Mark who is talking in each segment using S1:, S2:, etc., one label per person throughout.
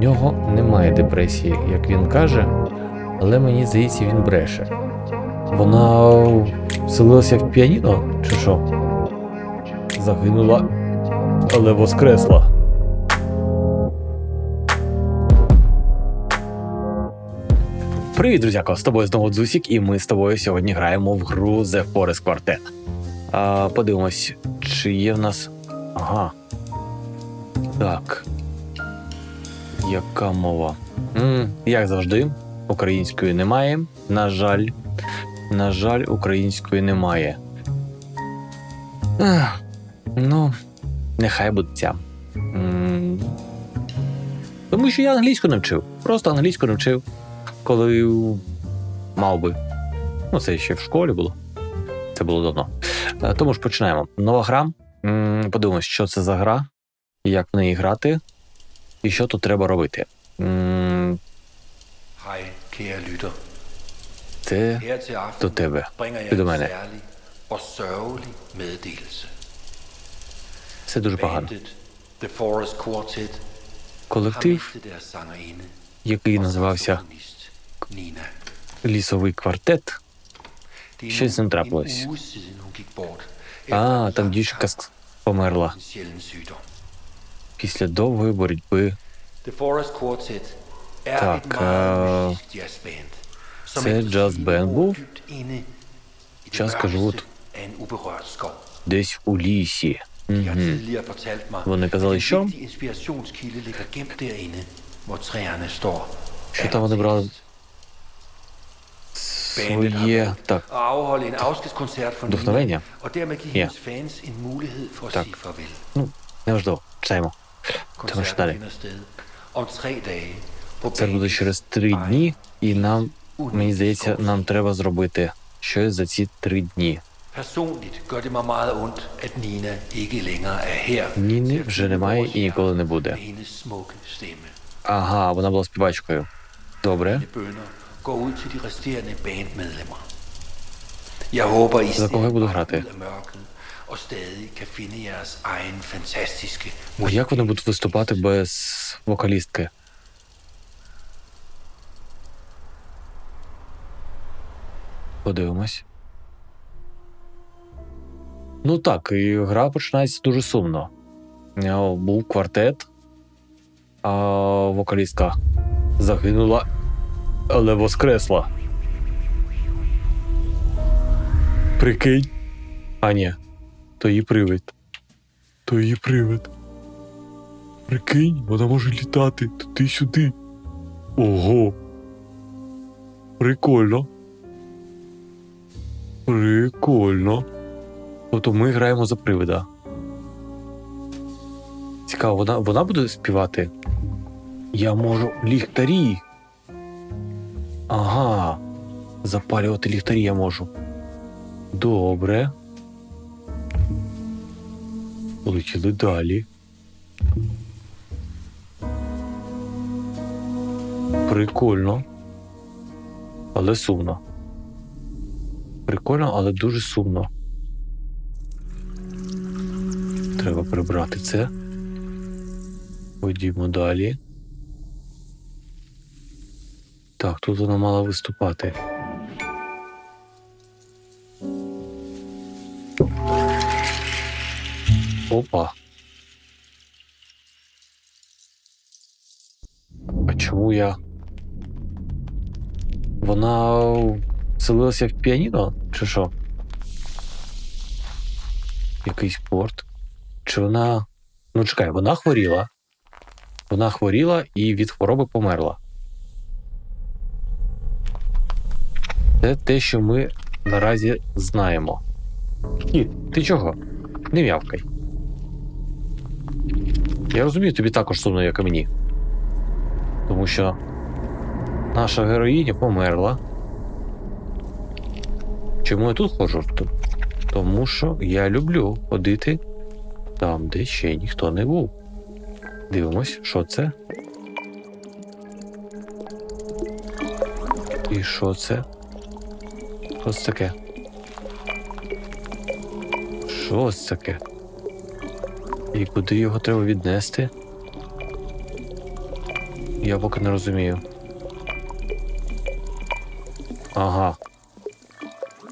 S1: нього немає депресії, як він каже, але мені здається, він бреше. Вона вселилася в піаніно, чи що? Загинула, але воскресла. Привіт, друзяко! З тобою знову Дзусік, і ми з тобою сьогодні граємо в гру The Forest Quartet. А, подивимось, чи є в нас. Ага. Так. Яка мова? м як завжди, української немає. На жаль. На жаль, української немає. Ех, ну, нехай буде ця. М, Тому що я англійську не вчив. Просто англійську не вчив коли мав би. Ну, це ще в школі було. Це було давно. Е, Тому ж починаємо. Нова гра. М, Подивимось, що це за гра, як в неї грати, і що тут треба робити.
S2: Hej, kære lytter.
S1: Це до тебе. er
S2: sørgelig meddelelse.
S1: Це дуже погано. Колектив, який називався. Лісовий квартет.
S2: Er
S1: Щось не трапилось. А, там дівчинка померла після довгої боротьби.
S2: Er
S1: øh,
S2: jazzband, som
S1: це джаз-бенд був?
S2: en uberørt skov.
S1: Десь у лісі.
S2: Mig,
S1: Вони казали, що? Що там вони брали своє так, вдохновення?
S2: sige farvel.
S1: Ну, неважливо. Читаємо. Тому що далі. Це буде через три дні, і нам, мені здається, нам треба зробити щось за ці три дні.
S2: Er.
S1: Ніни вже немає і ніколи не буде. Ага, вона була співачкою. Добре. За кого я буду грати?
S2: Og stadig kan finde jeres egen fantastiske
S1: А як вони будуть виступати без вокалістки? Подивимось. Ну так, і гра починається дуже сумно. Е, Був квартет, а вокалістка загинула, але воскресла. Прикинь. А ні, то її привид. То її привид. Прикинь, вона може літати туди-сюди. Ого. Прикольно. Прикольно. Тобто ми граємо за привида. Цікаво, вона, вона буде співати? Я можу ліхтарі. Ага. Запалювати ліхтарі я можу. Добре. Полетіли далі. Прикольно. Але сумно. Прикольно, але дуже сумно. Треба прибрати це. Ходімо далі. Так, тут вона мала виступати. Опа. А чому я. Вона вселилася в піаніно? Чи що? Якийсь порт? Чи вона. Ну, чекай, вона хворіла. Вона хворіла і від хвороби померла. Це те, що ми наразі знаємо. Кіт, ти чого? Не м'явкай. Я розумію, тобі також сумно, як і мені. Тому що наша героїня померла. Чому я тут ходжу? Тому що я люблю ходити там, де ще ніхто не був. Дивимось, що це. І що це? Що це таке? Що це таке? І куди його треба віднести? Я поки не розумію. Ага.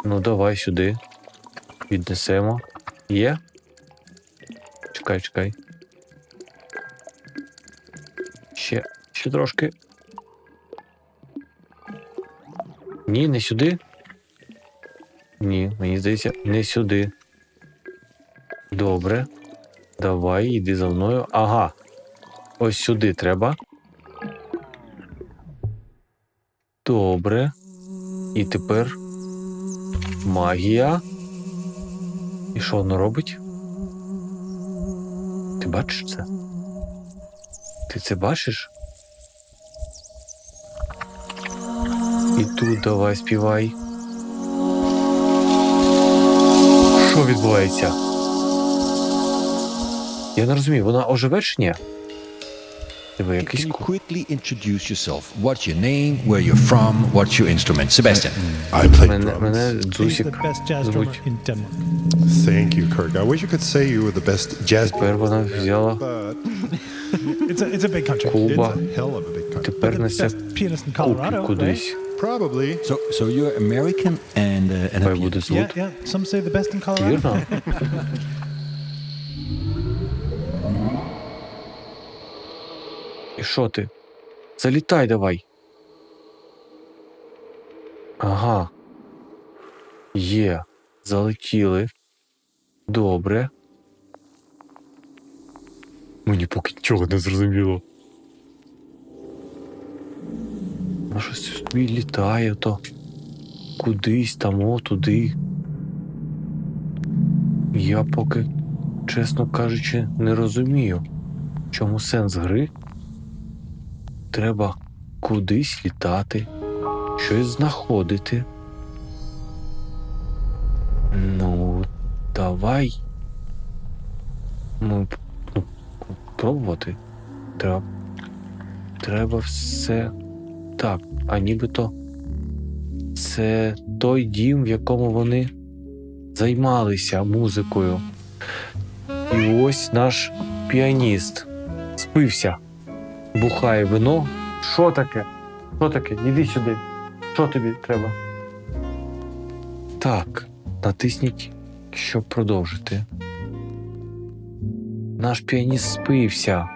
S1: Ну, давай сюди. Віднесемо. Є? Чекай, чекай. Ще, ще трошки. Ні, не сюди. Ні, мені здається, не сюди. Добре. Давай, йди за мною. Ага. Ось сюди треба. Добре. І тепер магія. І що воно робить? Ти бачиш це? Ти це бачиш? І тут давай співай. Що відбувається? Я не розумію, вона оживе чи ні? Диви, якийсь
S3: Can you quickly introduce yourself? What's your name? Where you're from? What's your instrument? Sebastian.
S4: I play
S1: Мене,
S4: drums.
S1: мене
S5: He's
S1: Дзусік
S5: the best jazz
S1: звуть.
S5: drummer in Denmark.
S4: Thank you, Kirk. I wish you could say you were the best jazz
S1: Тепер вона взяла
S4: but
S5: It's a, it's a big country.
S4: it's a hell of a big country.
S1: Тепер
S5: The
S1: несе
S5: best pianist in
S1: купі
S5: Colorado, right?
S1: кудись.
S4: Probably.
S3: So, so you're American and, uh, and a
S1: Хай буде
S3: pianist.
S1: звук.
S5: Yeah, yeah. Some say the best in Colorado.
S1: Вірно? І що ти? Залітай давай. Ага. Є. Залетіли. Добре. Мені поки нічого не зрозуміло. А щось собі літає то. Кудись там, о, туди. Я поки, чесно кажучи, не розумію, в чому сенс гри. Треба кудись літати, щось знаходити. Ну, давай. Ну, пробувати. Треба. Треба все так, а нібито це той дім, в якому вони займалися музикою. І ось наш піаніст спився, бухає вино. Що таке? Що таке? Іди сюди. Що тобі треба? Так, натисніть, щоб продовжити. Наш піаніст спився.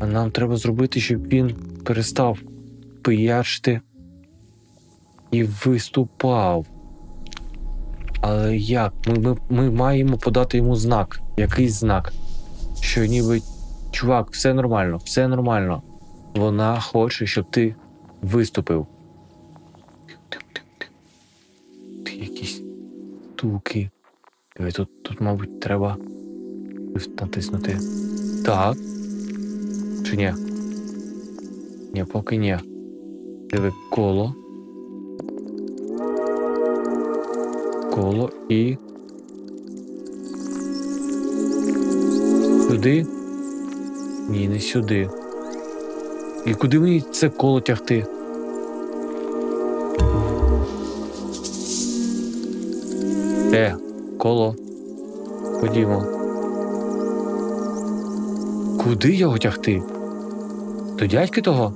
S1: А нам треба зробити, щоб він перестав пиячити і виступав. Але як? Ми, ми, ми маємо подати йому знак. Якийсь знак. Що ніби, чувак, все нормально, все нормально. Вона хоче, щоб ти виступив. Ти, якісь туки. Тут, тут, мабуть, треба натиснути. Так. Чи ні? Ні, поки ні. Диви коло. Коло і. Сюди? Ні, не сюди. І куди мені це коло тягти? Е, коло. Ходімо. Куди його тягти? До дядьки того?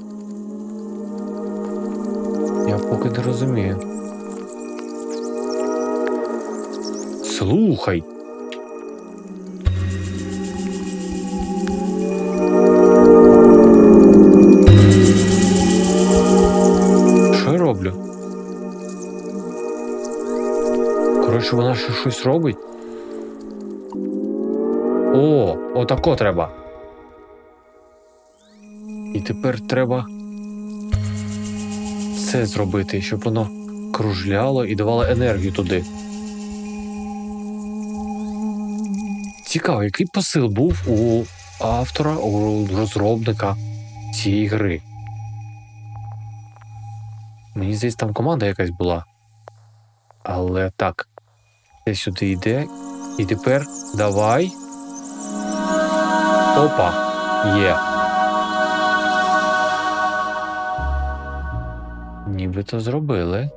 S1: Я поки не розумію. Слухай. Роблю? Коротше, вона ще щось робить. О, отако треба. І тепер треба це зробити, щоб воно кружляло і давало енергію туди. Цікаво, який посил був у автора, у розробника цієї гри. Мені здається, там команда якась була. Але так. Це сюди йде. І тепер давай. Опа! Є. Нібито зробили.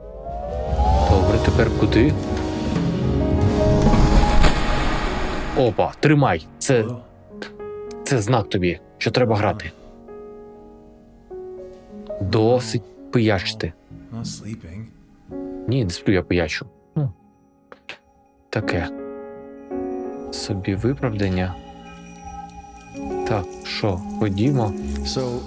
S1: Добре, тепер куди? Опа, тримай. Це, це знак тобі, що треба грати. Досить пиячити.
S5: Not sleeping.
S1: Ні, не сплю, я пиячу. Ну, таке. Собі виправдання. Так, що, ходімо.
S3: So,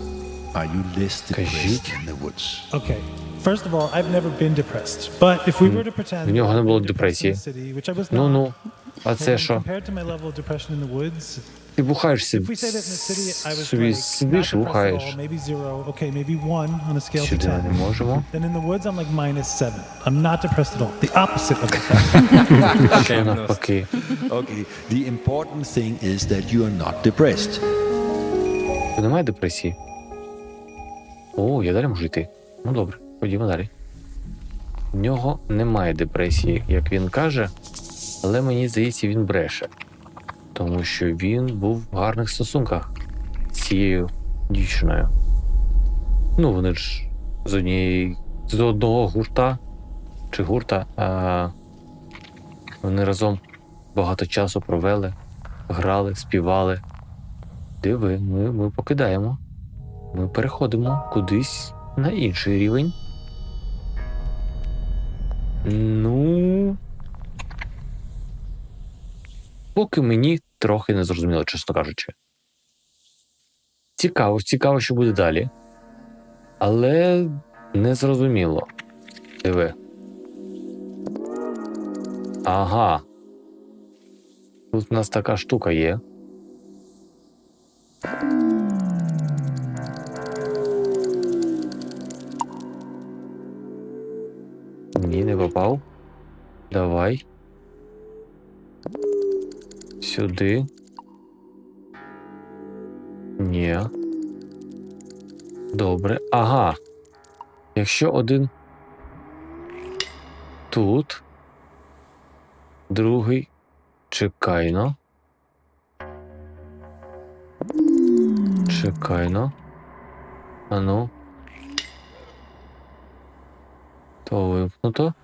S3: are you less depressed
S1: Кажіть.
S3: in the woods?
S5: Okay. First of all, I've never been depressed. But if we were to pretend
S1: В нього не було депресії.
S5: the city, which I was
S1: Ну
S5: not,
S1: ну, а це що? Ти бухаєш
S5: if we say that in the city I was
S1: собі сидиш і бухаєш. Сюди не
S5: 10.
S1: можемо.
S5: Then in the woods, I'm like minus seven. I'm not depressed at all. The opposite of depressed.
S1: Ще навпаки.
S3: Okay, the important thing is that you are not depressed.
S1: Ти немає депресії? О, я далі можу йти. Ну добре, ходімо далі. В нього немає депресії, як він каже, але мені здається, він бреше. Тому що він був в гарних стосунках з цією дівчиною. Ну, вони ж з однієї з одного гурта чи гурта, а вони разом багато часу провели, грали, співали. Диви, ми, ми покидаємо. Ми переходимо кудись на інший рівень. Ну. Поки мені трохи незрозуміло, чесно кажучи. Цікаво, цікаво, що буде далі. Але незрозуміло. Диви. Ага. Тут у нас така штука є. Сюди. Ні. Добре. Ага. Якщо один тут, другий чекайно. Чекайно. Ану. То вимкнуто.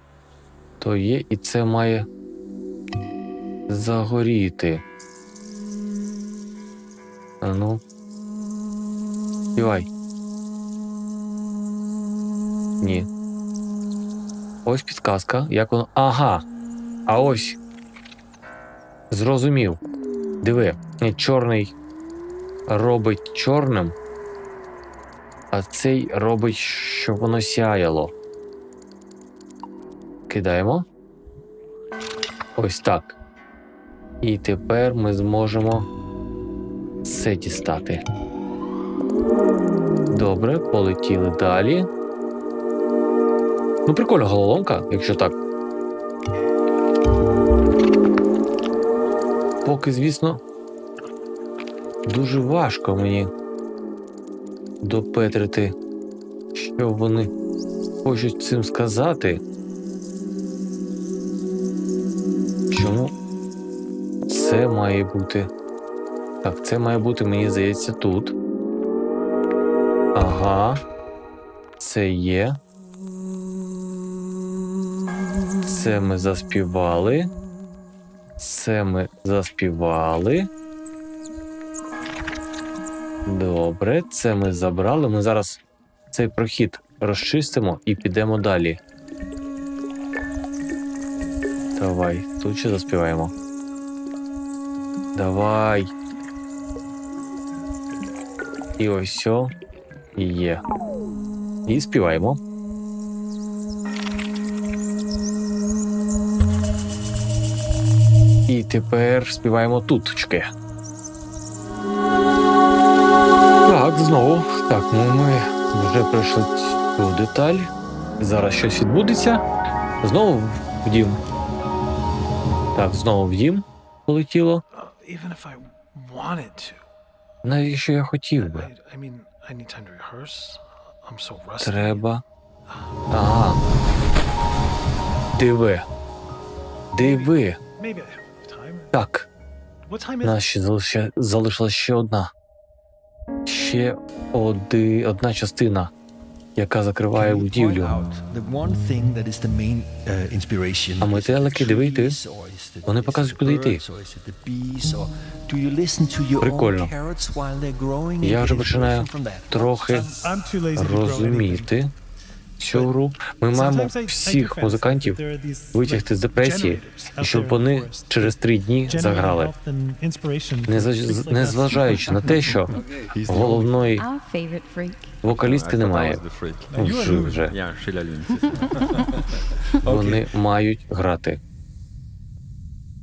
S1: То є, і це має загоріти. Ану. Співай. Ні. Ось підказка. Як воно. Ага. А ось. Зрозумів. Диви, чорний робить чорним, а цей робить, щоб воно сяяло. Кидаємо. Ось так. І тепер ми зможемо це дістати. Добре, полетіли далі. Ну, прикольна головоломка, якщо так. Поки, звісно, дуже важко мені допетрити, що вони хочуть цим сказати. Це має бути? Так, це має бути, мені здається, тут. Ага. Це є. Це ми заспівали. Це ми заспівали. Добре, це ми забрали. Ми зараз цей прохід розчистимо і підемо далі. Давай, тут ще заспіваємо. Давай. І ось є. І співаємо. І тепер співаємо туточки. Так, знову. Так, ну ми вже пройшли цю деталь. Зараз щось відбудеться. Знову в дім. Так, знову в дім полетіло.
S5: Even if I wanted to,
S1: Навіщо я хотів би?
S5: I, I mean, I need time to rehearse. I'm so rusty.
S1: Треба. Ага. Диви. Диви.
S5: Maybe I have time.
S1: Так.
S5: What time is
S1: Нас ще залиша... залишилась ще одна. Ще оди... одна частина яка закриває будівлю.
S3: Uh.
S1: А метелики, йти.
S3: Or is it
S1: Вони показують, куди йти. Прикольно. Я вже починаю трохи розуміти цю гру. Ми маємо всіх музикантів витягти з депресії, щоб вони через три дні заграли.
S5: health and inspiration
S1: Не,
S5: for
S1: за-
S5: freaks like
S1: не
S5: us.
S1: зважаючи на те, що головної вокалістки немає. Ну, вже. Вони мають грати.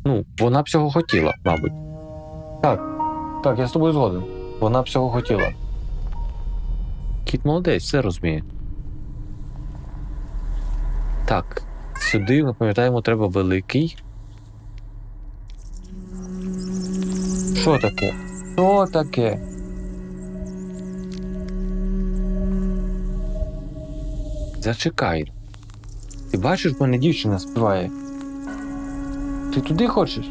S1: Ну, вона б цього хотіла, мабуть. Так, так, я з тобою згоден. Вона б цього хотіла. Кіт молодець, все розуміє. Так, сюди, ми пам'ятаємо, треба великий. Що таке? Що таке? Зачекай. Ти бачиш, в мене дівчина співає. Ти туди хочеш?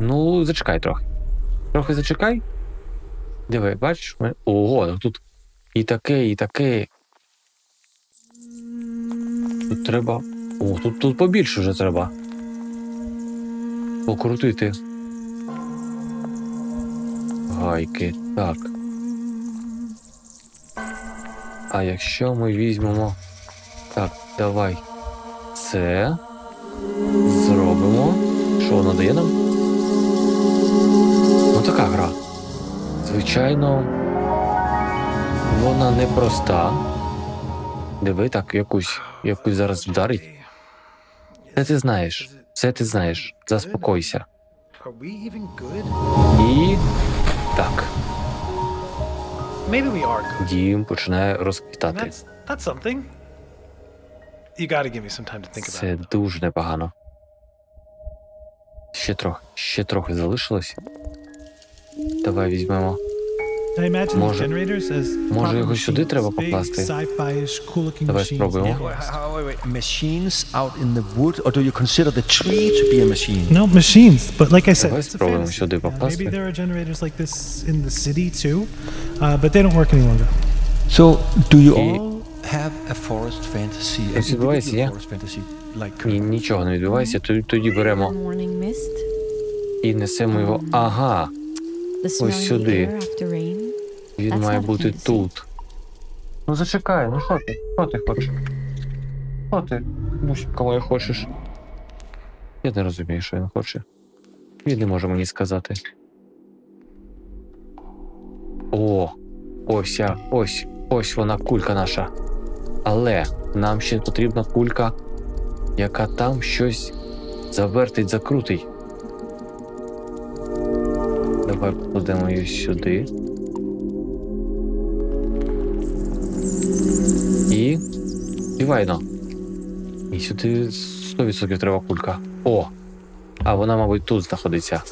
S1: Ну, зачекай трохи. Трохи зачекай. Диви, бачиш? Ого, тут і таке, і таке. Тут треба. О, тут, тут побільше вже треба. Покрутити. Гайки. Так. А якщо ми візьмемо. Так, давай. Це. Зробимо. Що воно дає нам? Ну така гра. Звичайно, вона непроста. Диви так, якусь, якусь зараз вдарить. Це ти знаєш. Це ти знаєш. Заспокойся. І. Так. Дім починає розквітати. Це дуже непогано. Ще трохи, ще трохи залишилось. Давай візьмемо.
S5: I imagine these
S1: Може- може його сюди треба покласти? Давай спробуємо.
S5: Yeah.
S3: How- wait, wait, Machines out in the wood, or do you consider the tree to be a machine?
S5: No machines, but like I said,
S1: Давай спробуємо сюди
S5: Uh,
S1: покласти.
S5: Maybe there are generators like this in the city too, uh, but they don't work any longer.
S3: So, do you all have a forest fantasy? an
S1: відбувається,
S3: individual
S1: є?
S3: forest fantasy, like
S1: Ні, нічого не відбувається, тоді, тоді беремо і несемо його. Ага,
S6: the
S1: сюди. Він
S6: That's
S1: має бути
S6: fantasy.
S1: тут. Ну зачекай, ну що ти? Що ти хочеш? Що ти? Мусіка моя хочеш? Я не розумію, що він хоче. Він не може мені сказати. О, ось я, ось, ось вона кулька наша. Але нам ще потрібна кулька, яка там щось завертить, закрутить. Давай покладемо її сюди. Співайно. І сюди 100% треба кулька. О! А вона, мабуть, тут знаходиться.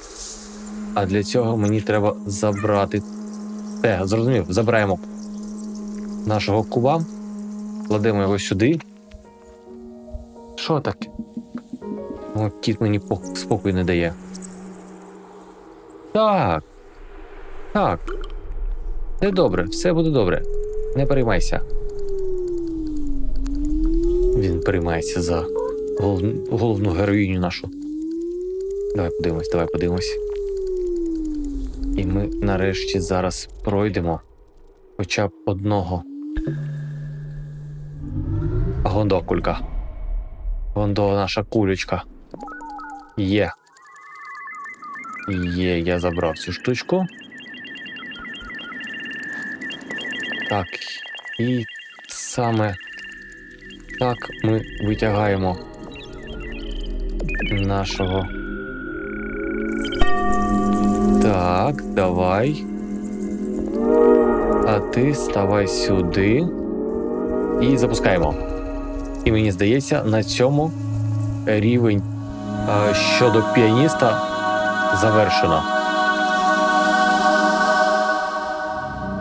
S1: А для цього мені треба забрати. Те, зрозумів, забираємо нашого куба, кладемо його сюди. Що таке? О, кіт мені спокою не дає. Так. Так. Все добре, все буде добре. Не переймайся. Він переймається за головну, головну героїню нашу. Давай подивимось, давай подивимось. І ми нарешті зараз пройдемо хоча б одного. Гондо кулька. Гондо наша кулечка. Є. Є, я забрав цю штучку. Так. І саме так ми витягаємо нашого. Так, давай. А ти ставай сюди і запускаємо. І мені здається, на цьому рівень е, щодо піаніста завершено.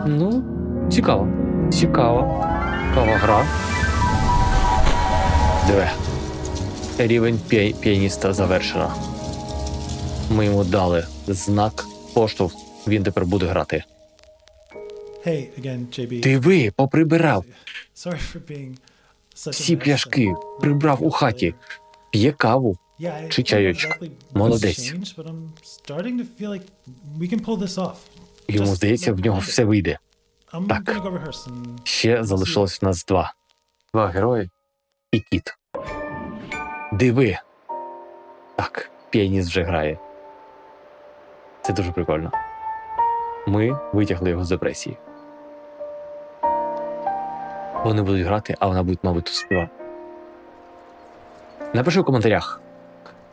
S1: Ну, цікаво. Цікаво. Цікава гра. Диви. Рівень пі- піаніста завершено. Ми йому дали знак поштовх, він тепер буде грати.
S5: Hey, again, JB.
S1: Диви, поприбирав.
S5: Sorry for being such
S1: Всі пляшки прибрав у хаті. П'є каву. Чи чайочок. Молодець. Йому здається, в нього все вийде. Так. Ще залишилось в нас два. Два герої і кіт. Диви. Так, піаніст вже грає. Це дуже прикольно. Ми витягли його з депресії. Вони будуть грати, а вона буде, мабуть, співати. Напиши в коментарях.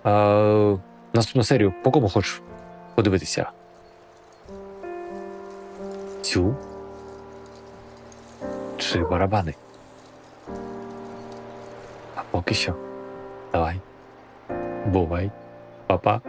S1: Е, наступну серію по кому хочеш подивитися. Цю чи барабани. Поки що. Давай. Бувай. Па-па.